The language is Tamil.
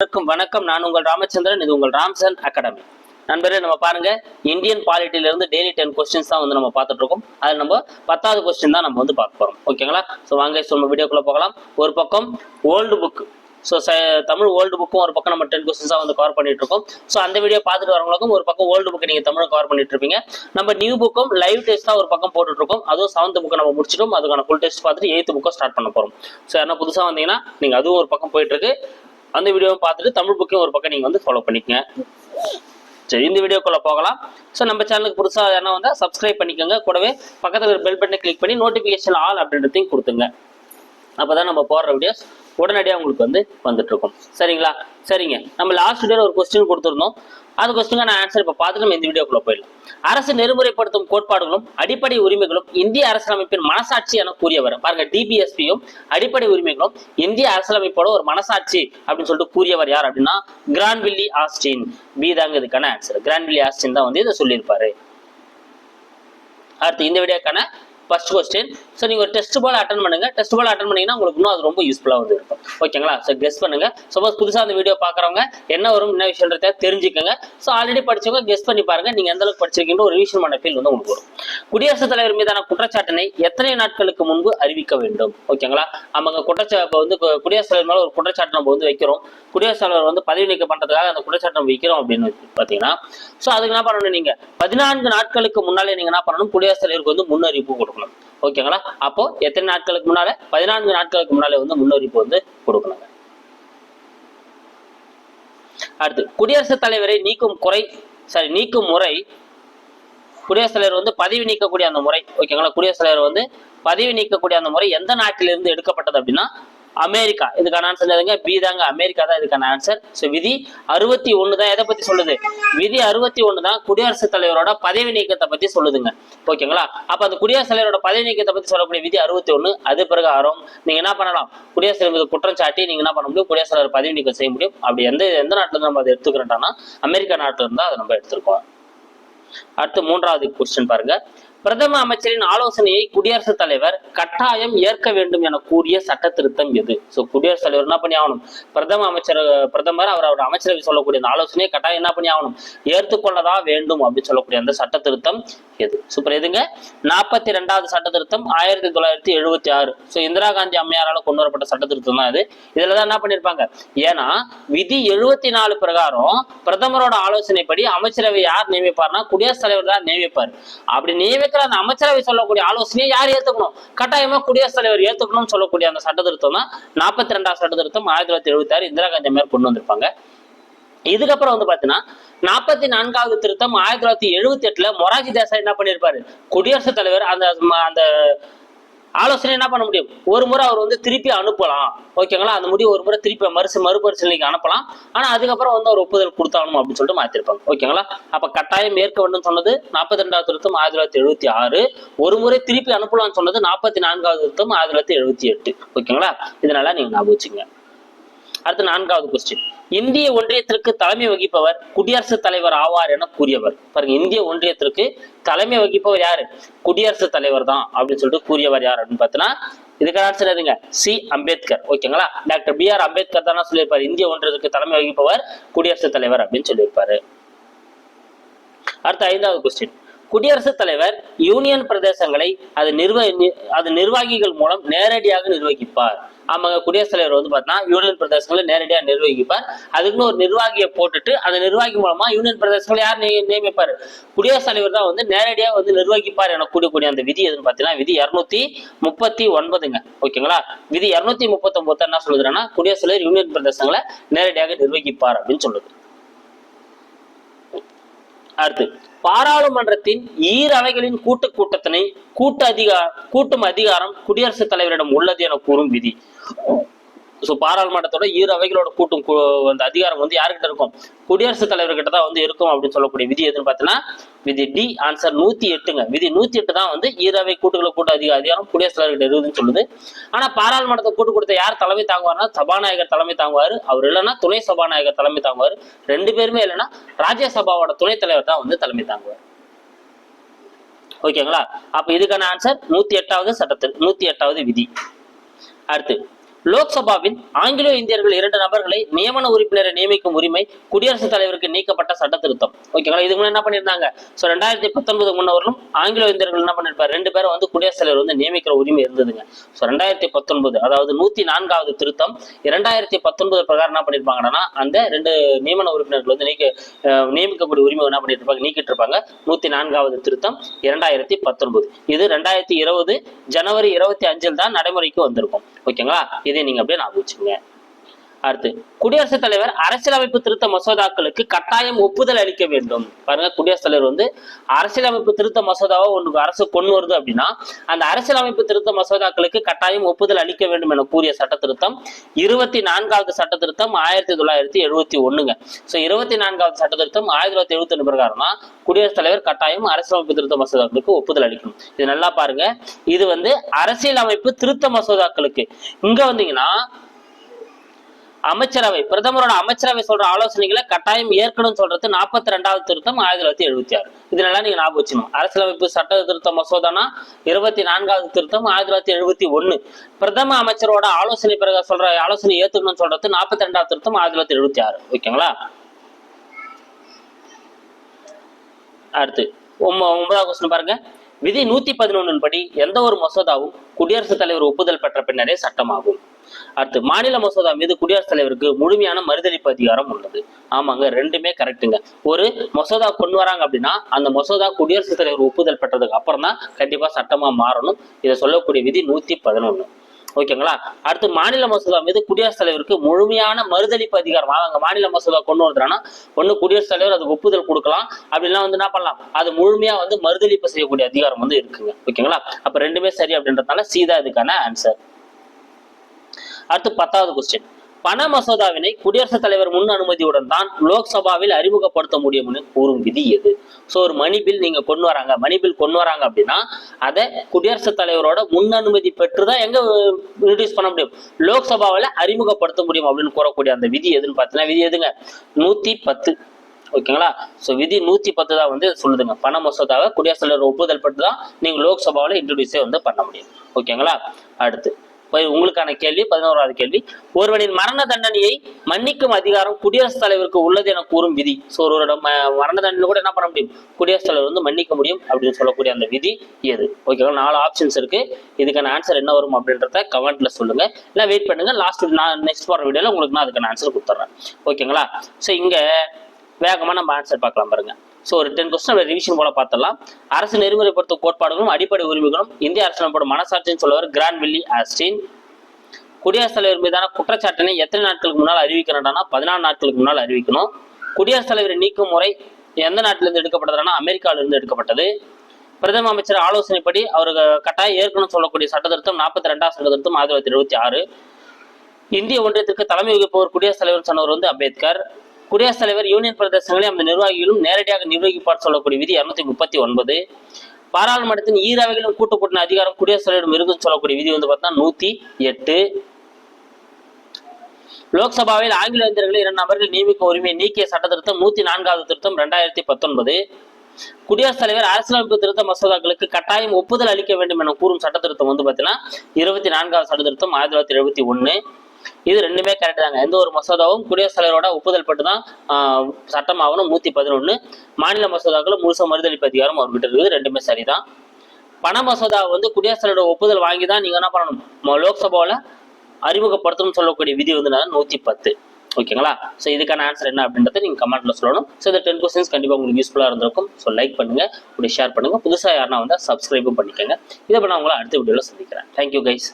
அனைவருக்கும் வணக்கம். நான் உங்கள் ராமச்சந்திரன் இது உங்கள் ராம்சன் அகாடமி. நண்பரே நம்ம பாருங்க இந்தியன் பாலிட்டில இருந்து டெய்லி டென் கொஸ்டின்ஸ் தான் வந்து நம்ம பார்த்துட்டு இருக்கோம் அது நம்ம பத்தாவது கொஸ்டின் தான் நம்ம வந்து பார்க்க போறோம். ஓகேங்களா ஸோ வாங்க ஸோ நம்ம வீடியோக்குள்ள போகலாம். ஒரு பக்கம் old book so Tamil old புக்கும் ஒரு பக்கம் நம்ம டென் கொஸ்டின்ஸாக வந்து கவர் பண்ணிட்டு இருக்கோம் ஸோ அந்த வீடியோ பார்த்துட்டு வரவங்களுக்கும் ஒரு பக்கம் ஓல்டு புக் நீங்கள் தமிழ் கவர் பண்ணிட்டு இருப்பீங்க நம்ம நியூ புக்கும் லைவ் டெஸ்ட் தான் ஒரு பக்கம் போட்டுட்டு இருக்கோம் அதுவும் செவன்த் புக்கை நம்ம முடிச்சிட்டோம். அதுக்கான ஃபுல் டெஸ்ட் பார்த்துட்டு எயித்து புக்கை ஸ்டார்ட் பண்ண போகிறோம் ஸோ யாரா புதுசாக வந்தீங்கன்னா நீங்கள் அதுவும் ஒரு பக்கம் போயிட்டு இருக்கு அந்த வீடியோவும் பார்த்துட்டு தமிழ் புக்கையும் ஒரு பக்கம் நீங்கள் வந்து ஃபாலோ பண்ணிக்கங்க. சரி இந்த வீடியோக்குள்ளே போகலாம். ஸோ நம்ம சேனலுக்கு புதுசாக என்ன வந்தால் சப்ஸ்கிரைப் பண்ணிக்கோங்க. கூடவே பக்கத்தில் ஒரு பெல் பட்டனை கிளிக் பண்ணி நோட்டிஃபிகேஷன் ஆல் அப்படின்றதையும் கொடுத்துங்க அப்பதான் நம்ம போடுற வீடியோஸ் உடனடியாக உங்களுக்கு வந்து வந்துட்டு இருக்கும். சரிங்களா? சரிங்க. நம்ம லாஸ்ட் வீடியோவில் ஒரு கொஸ்டின் கொடுத்துருந்தோம். அந்த கொஸ்டினுக்கு நான் ஆன்சர் இப்போ பார்த்துட்டு நம்ம இந்த வீடியோக்குள்ள போயிடலாம். அரசு நெறிமுறைப்படுத்தும் கோட்பாடுகளும் அடிப்படை உரிமைகளும் இந்திய அரசியலமைப்பின் மனசாட்சி என கூறியவர். பாருங்க டிபிஎஸ்பியும் அடிப்படை உரிமைகளும் இந்திய அரசியலமைப்போட ஒரு மனசாட்சி அப்படின்னு சொல்லிட்டு கூறியவர் யார் அப்படின்னா கிரான்வில்லி ஆஸ்டின். பி தாங்க இதுக்கான ஆன்சர் கிரான்வில்லி ஆஸ்டின் தான் வந்து இதை சொல்லியிருப்பாரு. அடுத்து இந்த வீடியோக்கான ஃபர்ஸ்ட் கொஸ்டின் ஸோ நீங்கள் ஒரு டெஸ்ட் பால் அட்டன் பண்ணுங்க. டெஸ்ட் பால் அட்டன் பண்ணீங்கன்னா உங்களுக்கு இன்னும் அது ரொம்ப யூஸ்ஃபுல்லாக வந்து இருக்கும். ஓகேங்களா ஸோ கெஸ் பண்ணுங்க. சப்போஸ் புதுசாக அந்த வீடியோ பார்க்குறவங்க என்ன வரும் என்ன விஷயன்றத தெரிஞ்சுக்கோங்க. ஸோ ஆல்ரெடி படிச்சவங்க கெஸ் பண்ணி பாருங்க. நீங்கள் எந்த அளவுக்கு படிச்சிருக்கீங்க ஒரு ரிவிஷன் பண்ண ஃபீல் வந்து உங்களுக்கு வரும். குடியரசுத் தலைவர் மீதான குற்றச்சாட்டினை எத்தனை நாட்களுக்கு முன்பு அறிவிக்க வேண்டும்? ஓகேங்களா அவங்க குற்றச்சா இப்போ வந்து கு- குடியரசுத் தலைவர் மேலே ஒரு குற்றச்சாட்டு நம்ம வந்து வைக்கிறோம். குடியரசுத் தலைவர் வந்து பதவி நீக்கம் பண்றதுக்காக அந்த குற்றச்சாட்டு நம்ம வைக்கிறோம் அப்படின்னு பார்த்தீங்கன்னா ஸோ அதுக்கு என்ன பண்ணணும் நீங்க? பதினான்கு நாட்களுக்கு முன்னாலே நீங்க என்ன பண்ணணும்? குடியரசுத் தலைவருக்கு வந்து முன்னறிவிப்பு கொடுக்கணும். ஓகேங்களா? அப்போ எத்தனை நாட்களுக்கு முன்னால? பதினான்கு நாட்களுக்கு முன்னாலே வந்து முன்னறிவிப்பு வந்து கொடுக்கணுங்க அடுத்து குடியரசுத் தலைவரை நீக்கும் குறை சாரி நீக்கும் முறை குடியரசுத் தலைவர் வந்து பதவி நீக்கக்கூடிய அந்த முறை ஓகேங்களா? குடியரசுத் தலைவர் வந்து பதவி நீக்கக்கூடிய அந்த முறை எந்த நாட்டிலிருந்து எடுக்கப்பட்டது அப்படின்னா அமெரிக்கா. இதுக்கான ஆன்சர் எதுங்க பி தாங்க. அமெரிக்கா தான் இதுக்கான ஆன்சர் ஸோ விதி அறுபத்தி ஒன்று தான் எதை பத்தி சொல்லுது? விதி அறுபத்தி ஒன்று தான் குடியரசுத் தலைவரோட பதவி நீக்கத்தை பத்தி சொல்லுதுங்க. ஓகேங்களா? அப்ப அந்த குடியரசுத் தலைவரோட பதவி நீக்கத்தை பத்தி சொல்லக்கூடிய விதி அறுபத்தி ஒன்று அது பிரகாரம் நீங்க என்ன பண்ணலாம்? குடியரசுத் தலைவர் குற்றம் சாட்டி நீங்க என்ன பண்ண முடியும்? குடியரசுத் தலைவர் பதவி நீக்கம் செய்ய முடியும். அப்படி எந்த எந்த நாட்டுல இருந்து நம்ம அதை எடுத்துக்கிறோம்னா அமெரிக்கா நாட்டுல இருந்தா அதை நம்ம எடுத்துருக்கோம். அடுத்து மூன்றாவது கொஸ்டின் பாருங்க. பிரதம அமைச்சரின் ஆலோசனையை குடியரசுத் தலைவர் கட்டாயம் ஏற்க வேண்டும் என கூறிய சட்ட திருத்தம் எது? சோ குடியரசுத் தலைவர் என்ன பண்ணி ஆகணும் பிரதம அமைச்சர் பிரதமர் அவர் அவர் அமைச்சரவை சொல்லக்கூடிய அந்த ஆலோசனையை கட்டாயம் என்ன பண்ணி ஆகணும் ஏற்றுக்கொள்ளதா வேண்டும் அப்படின்னு சொல்லக்கூடிய அந்த சட்ட திருத்தம் எது சூப்பர் எதுங்க? நாற்பத்தி ரெண்டாவது சட்ட திருத்தம் ஆயிரத்தி தொள்ளாயிரத்தி எழுபத்தி ஆறு. ஸோ இந்திரா காந்தி அம்மையாரால கொண்டு வரப்பட்ட சட்ட திருத்தம் தான் இது இதுல தான் என்ன பண்ணிருப்பாங்க ஏன்னா விதி எழுபத்தி நாலு பிரகாரம் பிரதமரோட ஆலோசனைப்படி அமைச்சரவை யார் நியமிப்பார்னா குடியரசுத் தலைவர் தான் நியமிப்பார். அப்படி இருக்கிற அந்த அமைச்சரவை சொல்லக்கூடிய ஆலோசனையை யார் ஏத்துக்கணும்? கட்டாயமா குடியரசுத் தலைவர் ஏத்துக்கணும்னு சொல்லக்கூடிய அந்த சட்ட திருத்தம் தான் நாற்பத்தி ரெண்டாம் சட்ட திருத்தம் ஆயிரத்தி தொள்ளாயிரத்தி எழுபத்தி ஆறு இந்திரா காந்தி அம்மையார் கொண்டு வந்திருப்பாங்க. இதுக்கப்புறம் வந்து பாத்தீங்கன்னா நாற்பத்தி நான்காவது திருத்தம் ஆயிரத்தி தொள்ளாயிரத்தி எழுபத்தி எட்டுல மொராஜி தேசாய் என்ன பண்ணிருப்பாரு? குடியரசுத் தலைவர் அந்த அந்த ஆலோசனை என்ன பண்ண முடியும்? ஒரு முறை அவர் வந்து திருப்பி அனுப்பலாம். ஓகேங்களா? அந்த முடிவு ஒரு முறை திருப்பி மறுசு மறுபரிசீலனைக்கு அனுப்பலாம். ஆனா அதுக்கப்புறம் வந்து ஒரு ஒப்புதல் கொடுத்தாகணும் அப்படின்னு சொல்லிட்டு மாத்திருப்பாங்க. ஓகேங்களா? அப்ப கட்டாயம் ஏற்க வேண்டும் சொன்னது நாற்பத்தி ரெண்டாவது திருத்தம் ஆயிரத்தி தொள்ளாயிரத்தி எழுபத்தி ஆறு. ஒரு முறை திருப்பி அனுப்பலாம்னு சொன்னது நாற்பத்தி நான்காவது திருத்தம் ஆயிரத்தி தொள்ளாயிரத்தி எழுபத்தி எட்டு. ஓகேங்களா? இதனால நீங்க ஞாபகம் வச்சுங்க அடுத்து நான்காவது கொஸ்டின் இந்திய ஒன்றியத்திற்கு தலைமை வகிப்பவர் குடியரசுத் தலைவர் ஆவார் என கூறியவர். பாருங்க இந்திய ஒன்றியத்திற்கு தலைமை வகிப்பவர் யாரு? குடியரசுத் தலைவர் தான் அப்படின்னு சொல்லிட்டு கூறியவர் யார் அப்படின்னு பார்த்தீங்கன்னா இதுக்கு ஆன்சர் எதுங்க சி. அம்பேத்கர். ஓகேங்களா டாக்டர் பி. ஆர். அம்பேத்கர் தானே சொல்லியிருப்பாரு. இந்திய ஒன்றியத்துக்கு தலைமை வகிப்பவர் குடியரசுத் தலைவர் அப்படின்னு சொல்லியிருப்பாரு. அடுத்த ஐந்தாவது கொஸ்டின் குடியரசுத் தலைவர் யூனியன் பிரதேசங்களை அது நிர்வ அது நிர்வாகிகள் மூலம் நேரடியாக நிர்வகிப்பார். அவங்க குடியரசுத் தலைவர் வந்து பார்த்தீங்கன்னா யூனியன் பிரதேசங்களை நேரடியாக நிர்வகிப்பார். அதுக்குன்னு ஒரு நிர்வாகியை போட்டுட்டு அந்த நிர்வாகி மூலமா யூனியன் பிரதேசங்களை யார் நியமிப்பார்? குடியரசுத் தலைவர் தான் வந்து நேரடியாக வந்து நிர்வகிப்பார் என கூடிய அந்த விதி எதுன்னு பார்த்தீங்கன்னா விதி இரநூத்தி முப்பத்தி ஒன்பதுங்க. ஓகேங்களா? விதி இரநூத்தி முப்பத்தி ஒன்பது என்ன சொல்லுதுன்னா குடியரசுத் தலைவர் யூனியன் பிரதேசங்களை நேரடியாக நிர்வகிப்பார் அப்படின்னு சொல்லுது. அடுத்து பாராளுமன்றத்தின் ஈர் அவைகளின் கூட்டு கூட்டத்தினை கூட்டு அதிகார கூட்டும் அதிகாரம் குடியரசுத் தலைவரிடம் உள்ளது என கூறும் விதி. ஸோ பாராளுமன்றத்தோட இரு அவைகளோட கூட்டும் அந்த அதிகாரம் வந்து யாருக்கிட்ட இருக்கும்? குடியரசுத் தலைவர்கிட்ட தான் வந்து இருக்கும் அப்படின்னு சொல்லக்கூடிய விதி எதுன்னு பார்த்தீங்கன்னா விதி டி ஆன்சர் நூத்தி எட்டுங்க. விதி நூத்தி எட்டு தான் வந்து ஈரவை கூட்டுகளை கூட்ட அதிக அதிகாரம் குடியரசுத் தலைவர்கிட்ட இருக்குதுன்னு சொல்லுது. ஆனா பாராளுமன்றத்தை கூட்டு கொடுத்த யார் தலைமை தாங்குவார்னா சபாநாயகர் தலைமை தாங்குவாரு. அவர் இல்லைன்னா துணை சபாநாயகர் தலைமை தாங்குவார். ரெண்டு பேருமே இல்லைன்னா ராஜ்யசபாவோட துணைத் தலைவர் தான் வந்து தலைமை தாங்குவார். ஓகேங்களா? அப்ப இதுக்கான ஆன்சர் நூத்தி எட்டாவது சட்டத்தில் நூத்தி எட்டாவது விதி. அடுத்து லோக்சபாவில் ஆங்கிலோ இந்தியர்கள் இரண்டு நபர்களை நியமன உறுப்பினரை நியமிக்கும் உரிமை குடியரசுத் தலைவருக்கு நீக்கப்பட்ட சட்ட திருத்தம் ஓகேங்களா இதுக்கு முன்னாடி என்ன பண்ணியிருந்தாங்க? ஸோ ரெண்டாயிரத்தி பத்தொன்பது முன்னவர்களும் ஆங்கிலோ இந்தியர்கள் என்ன பண்ணிருப்பார் ரெண்டு பேரும் வந்து குடியரசுத் தலைவர் வந்து நியமிக்கிற உரிமை இருந்ததுங்க. ஸோ ரெண்டாயிரத்தி பத்தொன்பது அதாவது நூத்தி நான்காவது திருத்தம் இரண்டாயிரத்தி பத்தொன்பது பிரகாரம் என்ன பண்ணிருப்பாங்கன்னா அந்த ரெண்டு நியமன உறுப்பினர்கள் வந்து நீக்க அஹ், நியமிக்கக்கூடிய உரிமை என்ன பண்ணிட்டு இருப்பாங்க நீக்கிட்டு இருப்பாங்க நூத்தி நான்காவது திருத்தம் இரண்டாயிரத்தி பத்தொன்பது. இது ரெண்டாயிரத்தி இருபது ஜனவரி இருபத்தி அஞ்சில் தான் நடைமுறைக்கு வந்திருக்கும். ஓகேங்களா இதை நீங்க அப்படியே ஞாபகம் வச்சுக்கோங்க அடுத்து குடியரசுத் தலைவர் அரசியலமைப்பு திருத்த மசோதாக்களுக்கு கட்டாயம் ஒப்புதல் அளிக்க வேண்டும். பாருங்க குடியரசுத் தலைவர் வந்து அரசியலமைப்பு திருத்த மசோதாவை ஒன்று அரசு கொண்டு வருது அப்படின்னா அந்த அரசியலமைப்பு திருத்த மசோதாக்களுக்கு கட்டாயம் ஒப்புதல் அளிக்க வேண்டும் என கூறிய சட்ட திருத்தம் இருபத்தி நான்காவது சட்ட திருத்தம் ஆயிரத்தி தொள்ளாயிரத்தி எழுபத்தி ஒண்ணுங்க. ஸோ இருபத்தி நான்காவது சட்ட திருத்தம் ஆயிரத்தி தொள்ளாயிரத்தி எழுபத்தி ஒன்று பிரகாரம் தான் குடியரசுத் தலைவர் கட்டாயம் அரசியலமைப்பு திருத்த மசோதாக்களுக்கு ஒப்புதல் அளிக்கணும். இது நல்லா பாருங்க. இது வந்து அரசியலமைப்பு திருத்த மசோதாக்களுக்கு. இங்க வந்தீங்கன்னா அமைச்சரவை பிரதமரோட அமைச்சரவை சொல்ற ஆலோசனைகளை கட்டாயம் ஏற்கனவே சொல்றது நாற்பத்தி ரெண்டாவது திருத்தம் ஆயிரத்தி தொள்ளாயிரத்தி எழுபத்தி ஆறு. இதனெல்லாம் நீங்க ஞாபகம் வச்சுக்கணும். அரசியலமைப்பு சட்ட திருத்த மசோதானா? இருபத்தி நான்காவது திருத்தம் ஆயிரத்தி தொள்ளாயிரத்தி எழுபத்தி ஒண்ணு பிரதம அமைச்சரோட ஆலோசனை பிறகு சொல்ற ஆலோசனை ஏத்துக்கணும்னு சொல்றது நாற்பத்தி ரெண்டாவது திருத்தம் ஆயிரத்தி தொள்ளாயிரத்தி எழுபத்தி ஆறு. ஓகேங்களா? அடுத்து ஒன்பதாவது கொஸ்டின் பாருங்க. விதி நூத்தி பதினொன்னின் படி எந்த ஒரு மசோதாவும் குடியரசுத் தலைவர் ஒப்புதல் பெற்ற பின்னரே சட்டமாகும். அடுத்து மாநில மசோதா மீது குடியரசுத் தலைவருக்கு முழுமையான மறுதளிப்பு அதிகாரம் உள்ளது. ஆமாங்க ரெண்டுமே கரெக்டுங்க ஒரு மசோதா கொண்டு வராங்க அப்படின்னா அந்த மசோதா குடியரசுத் தலைவர் ஒப்புதல் பெற்றதுக்கு அப்புறம் தான் கண்டிப்பா சட்டமா மாறணும். இதை சொல்லக்கூடிய விதி நூத்தி பதினொன்னு. ஓகேங்களா? அடுத்து மாநில மசோதா மீது குடியரசுத் தலைவருக்கு முழுமையான மறுதளிப்பு அதிகாரம். அவங்க மாநில மசோதா கொண்டு வருதுன்னா ஒன்று குடியரசுத் தலைவர் அதுக்கு ஒப்புதல் கொடுக்கலாம். அப்படிலாம் வந்து என்ன பண்ணலாம்? அது முழுமையா வந்து மறுதளிப்பு செய்யக்கூடிய அதிகாரம் வந்து இருக்குங்க. ஓகேங்களா? அப்ப ரெண்டுமே சரி அப்படின்றதுனால சீதா இதுக்கான ஆன்சர் அடுத்து பத்தாவது கொஸ்டின் பண மசோதாவினை குடியரசுத் தலைவர் முன் அனுமதியுடன் தான் லோக்சபாவில் அறிமுகப்படுத்த முடியும்னு கூறும் விதி எது? ஸோ ஒரு மணி பில் நீங்க கொண்டு வராங்க. மணி பில் கொண்டு வராங்க அப்படின்னா அதை குடியரசுத் தலைவரோட முன் அனுமதி பெற்று தான் எங்க இன்ட்ரடியூஸ் பண்ண முடியும்? லோக்சபாவில் அறிமுகப்படுத்த முடியும் அப்படின்னு கூறக்கூடிய அந்த விதி எதுன்னு பார்த்தீங்கன்னா விதி எதுங்க? நூத்தி பத்து. ஓகேங்களா? ஸோ விதி நூத்தி பத்து தான் வந்து சொல்லுதுங்க. பண மசோதாவை குடியரசுத் தலைவர் ஒப்புதல் பெற்று தான் நீங்க லோக்சபாவில் இன்ட்ரடியூஸே வந்து பண்ண முடியும். ஓகேங்களா? அடுத்து உங்களுக்கான கேள்வி பதினோராவது கேள்வி. ஒருவனின் மரண தண்டனையை மன்னிக்கும் அதிகாரம் குடியரசுத் தலைவருக்கு உள்ளது என கூறும் விதி. ஸோ ஒருவரோட மரண தண்டனை கூட என்ன பண்ண முடியும்? குடியரசுத் தலைவர் வந்து மன்னிக்க முடியும் அப்படின்னு சொல்லக்கூடிய அந்த விதி எது? ஓகேங்களா நாலு ஆப்ஷன்ஸ் இருக்கு. இதுக்கான ஆன்சர் என்ன வரும் அப்படின்றத கமெண்ட்ல சொல்லுங்க. இல்லை வெயிட் பண்ணுங்க. லாஸ்ட் நான் நெக்ஸ்ட் போற வீடியோல உங்களுக்கு நான் அதுக்கான ஆன்சர் கொடுத்துட்றேன் ஓகேங்களா ஸோ இங்க வேகமா நம்ம ஆன்சர் பார்க்கலாம் பாருங்க. ஸோ ஒரு டென் கொஸ்டின் ரிவிஷன் போல பார்த்தலாம் அரசு நெறிமுறைப்படுத்தும் கோட்பாடுகளும் அடிப்படை உரிமைகளும் இந்திய அரசியலமைப்போட மனசாட்சின்னு சொல்லுவார் கிராண்ட் வில்லி ஆஸ்டின். குடியரசுத் தலைவர் மீதான குற்றச்சாட்டினை எத்தனை நாட்களுக்கு முன்னால் அறிவிக்கணும்னா பதினாலு நாட்களுக்கு முன்னால் அறிவிக்கணும். குடியரசுத் தலைவரை நீக்கும் முறை எந்த நாட்டிலிருந்து எடுக்கப்பட்டதுனா அமெரிக்காவிலிருந்து எடுக்கப்பட்டது. பிரதம அமைச்சர் ஆலோசனைப்படி அவர் கட்டாயம் ஏற்கனவே சொல்லக்கூடிய சட்ட திருத்தம் நாற்பத்தி ரெண்டாம் சட்ட திருத்தம் ஆயிரத்தி தொள்ளாயிரத்தி இருபத்தி ஆறு. இந்திய ஒன்றியத்திற்கு தலைமை வகிப்பவர் குடியரசுத் தலைவர் சொன்னவர் வந்து அம்பேத்கர். குடியரசுத் தலைவர் யூனியன் பிரதேசங்களை அந்த நிர்வாகிகளும் நேரடியாக நிர்வகிப்பார் சொல்லக்கூடிய விதி இருநூத்தி முப்பத்தி ஒன்பது. பாராளுமன்றத்தின் ஈரவைகளும் கூட்டு கூட்டின அதிகாரம் குடியரசுத் தலைவரிடம் இருக்குன்னு சொல்லக்கூடிய விதி வந்து பார்த்தா நூத்தி எட்டு. லோக்சபாவில் ஆங்கில இந்தியர்களை இரண்டு நபர்கள் நியமிக்க உரிமையை நீக்கிய சட்ட திருத்தம் நூத்தி நான்காவது திருத்தம் ரெண்டாயிரத்தி பத்தொன்பது. குடியரசுத் தலைவர் அரசியலமைப்பு திருத்த மசோதாக்களுக்கு கட்டாயம் ஒப்புதல் அளிக்க வேண்டும் என கூறும் சட்ட திருத்தம் வந்து பார்த்தீங்கன்னா இருபத்தி நான்காவது சட்ட திருத்தம் ஆயிரத்தி தொள்ளாயிரத்தி எழுபத்தி ஒன்று இது ரெண்டுமே கரெக்ட் தாங்க. எந்த ஒரு மசோதாவும் குடியரசுத் தலைவரோட ஒப்புதல் பட்டு தான் சட்டம் சட்டமாகணும் நூத்தி பதினொன்னு. மாநில மசோதாக்களும் முழுசா மறுதளிப்பு அதிகாரம் அவர்கிட்ட இருக்குது. ரெண்டுமே சரிதான். பண மசோதா வந்து குடியரசுத் தலைவரோட ஒப்புதல் வாங்கி தான் நீங்க என்ன பண்ணணும்? லோக்சபாவில் அறிமுகப்படுத்தணும்னு சொல்லக்கூடிய விதி வந்து நூத்தி பத்து. ஓகேங்களா? ஸோ இதுக்கான ஆன்சர் என்ன அப்படின்றத நீங்க கமெண்ட்டில் சொல்லணும். ஸோ இந்த டென் கொஸ்டின்ஸ் கண்டிப்பாக உங்களுக்கு யூஸ்ஃபுல்லாக இருந்திருக்கும். ஸோ லைக் பண்ணுங்கள் இப்படி ஷேர் பண்ணுங்க. புதுசாக யாருன்னா வந்தால் சப்ஸ்கிரைபும் பண்ணிக்கோங்க. இதை நான் உங்களை அடுத்த வீடியோவில் சந்திக்கிறேன். Thank you guys